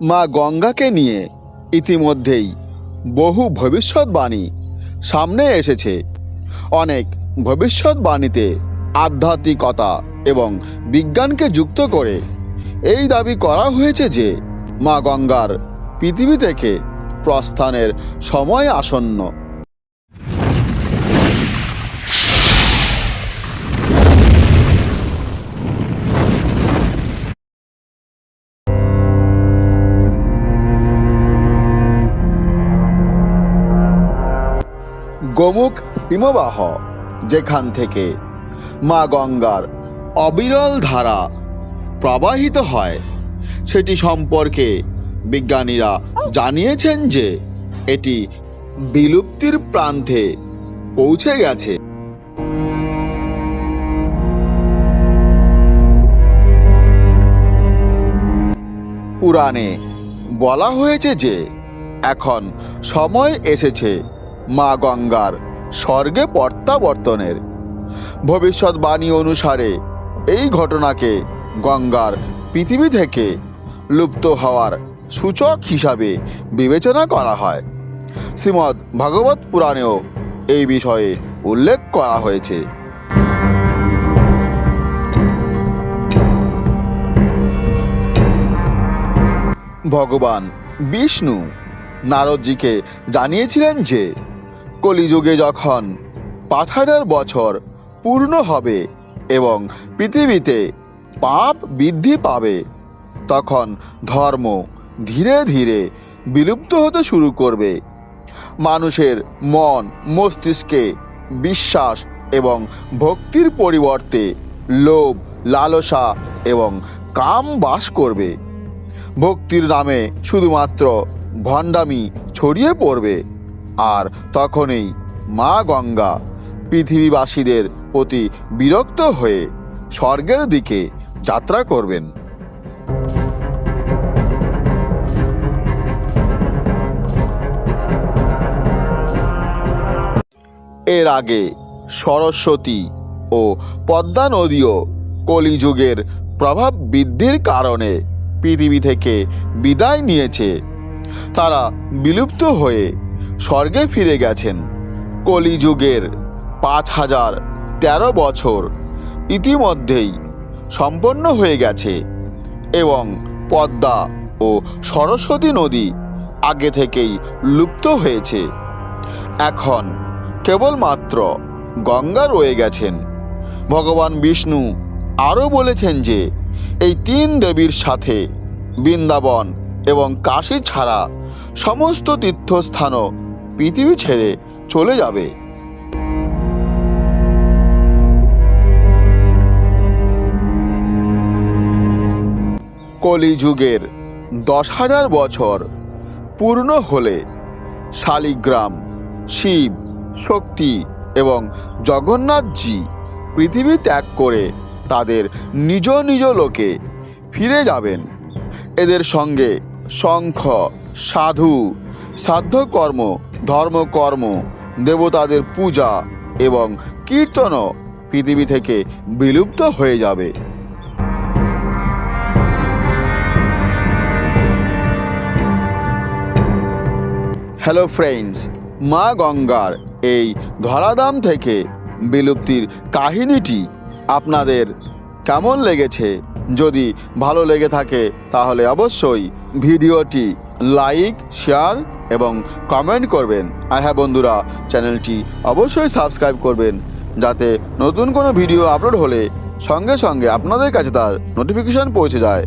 মা গঙ্গাকে নিয়ে ইতিমধ্যেই বহু ভবিষ্যৎবাণী সামনে এসেছে। অনেক ভবিষ্যৎবাণীতে আধ্যাত্মিকতা এবং বিজ্ঞানকে যুক্ত করে এই দাবি করা হয়েছে যে মা গঙ্গার পৃথিবী থেকে প্রস্থানের সময় আসন্ন। গোমুখ হিমবাহ, যেখান থেকে মা গঙ্গার অবিরল ধারা প্রবাহিত হয়। সেটি সম্পর্কে বিজ্ঞানীরা জানিয়েছেন যে এটি বিলুপ্তির প্রান্তে পৌঁছে গেছে। পুরাণে বলা হয়েছে যে এখন সময় এসেছে মা গঙ্গার স্বর্গে প্রত্যাবর্তনের। ভবিষ্যৎবাণী অনুসারে এই ঘটনাকে গঙ্গার পৃথিবী থেকে লুপ্ত হওয়ার সূচক হিসাবে বিবেচনা করা হয়। শ্রীমদ্ ভাগবত পুরাণেও এই বিষয়ে উল্লেখ করা হয়েছে। ভগবান বিষ্ণু নারদজিকে জানিয়েছিলেন যে কলিযুগে যখন পাঁচ হাজার বছর পূর্ণ হবে এবং পৃথিবীতে পাপ বৃদ্ধি পাবে, তখন ধর্ম ধীরে ধীরে বিলুপ্ত হতে শুরু করবে। মানুষের মন, মস্তিষ্কে বিশ্বাস এবং ভক্তির পরিবর্তে লোভ, লালসা এবং কাম বাস করবে। ভক্তির নামে শুধুমাত্র ভণ্ডামি ছড়িয়ে পড়বে। আর তখনই মা গঙ্গা পৃথিবীবাসীদের প্রতি বিরক্ত হয়ে স্বর্গের দিকে যাত্রা করবেন। এর আগে সরস্বতী ও পদ্মা নদীও কলিযুগের প্রভাব বৃদ্ধির কারণে পৃথিবী থেকে বিদায় নিয়েছে। তারা বিলুপ্ত হয়ে স্বর্গে ফিরে গেছেন। কলিযুগের পাঁচ হাজার তেরো বছর ইতিমধ্যেই সম্পন্ন হয়ে গেছে এবং পদ্মা ও সরস্বতী নদী আগে থেকেই লুপ্ত হয়েছে। এখন কেবলমাত্র গঙ্গা রয়ে গেছেন। ভগবান বিষ্ণু আরও বলেছেন যে, এই তিন দেবীর সাথে বৃন্দাবন এবং কাশী ছাড়া সমস্ত তীর্থস্থানও পৃথিবী ছেড়ে চলে যাবে। কলিযুগের দশ হাজার বছর পূর্ণ হলে শালিগ্রাম, শিব, শক্তি এবং জগন্নাথজি পৃথিবী ত্যাগ করে তাদের নিজ নিজ লোকে ফিরে যাবেন। এদের সঙ্গে শঙ্খ, সাধু, সাধ্যকর্ম ধর্মকর্ম দেবতাদের পূজা এবং কীর্তনও পৃথিবী থেকে বিলুপ্ত হয়ে যাবে। হ্যালো ফ্রেন্ডস মা গঙ্গার এই ধরাধাম থেকে বিলুপ্তির কাহিনীটি আপনাদের কেমন লেগেছে? যদি ভালো লেগে থাকে তাহলে অবশ্যই ভিডিওটি লাইক, শেয়ার এবং কমেন্ট করবেন। আর হ্যাঁ বন্ধুরা চ্যানেলটি অবশ্যই সাবস্ক্রাইব করবেন, যাতে নতুন কোনো ভিডিও আপলোড হলে সঙ্গে সঙ্গে আপনাদের কাছে তার নোটিফিকেশান পৌঁছে যায়।